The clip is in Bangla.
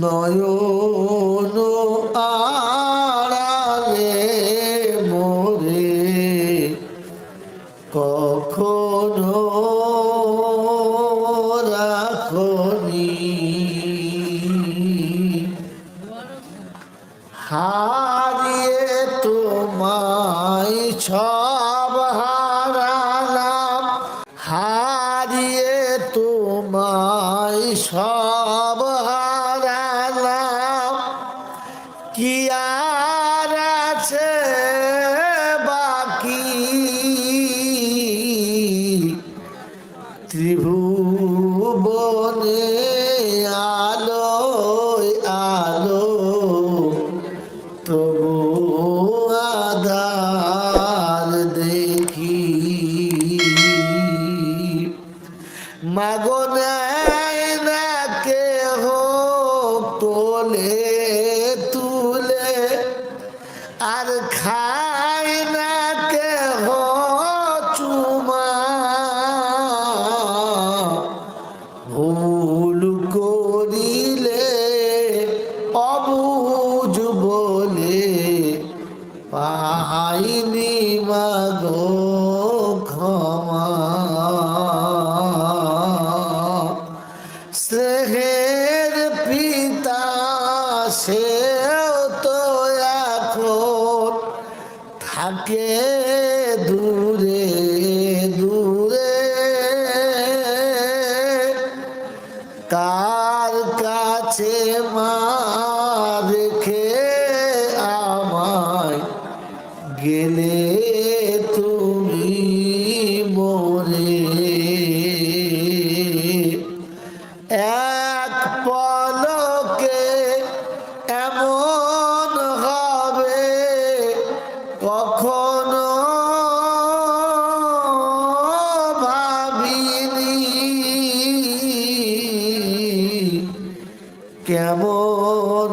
নয়ন আড়ালে মোরে কখনো রাখনি। হারিয়ে তোমায় সব তোমায় সব হারালাম। কি আর আছে বাকি? ত্রিভুবনে মাগো নেয় না কেহ তোলে, তুলে। আর খায় না কেহ চুমা। ভুল করিলে অবুঝ বলে পাইনি মাগো। সেও তো এখন থাকে দূরে দূরে। কার কাছে মা রেখে আমায় গেলে তুমি মোরে? কেমন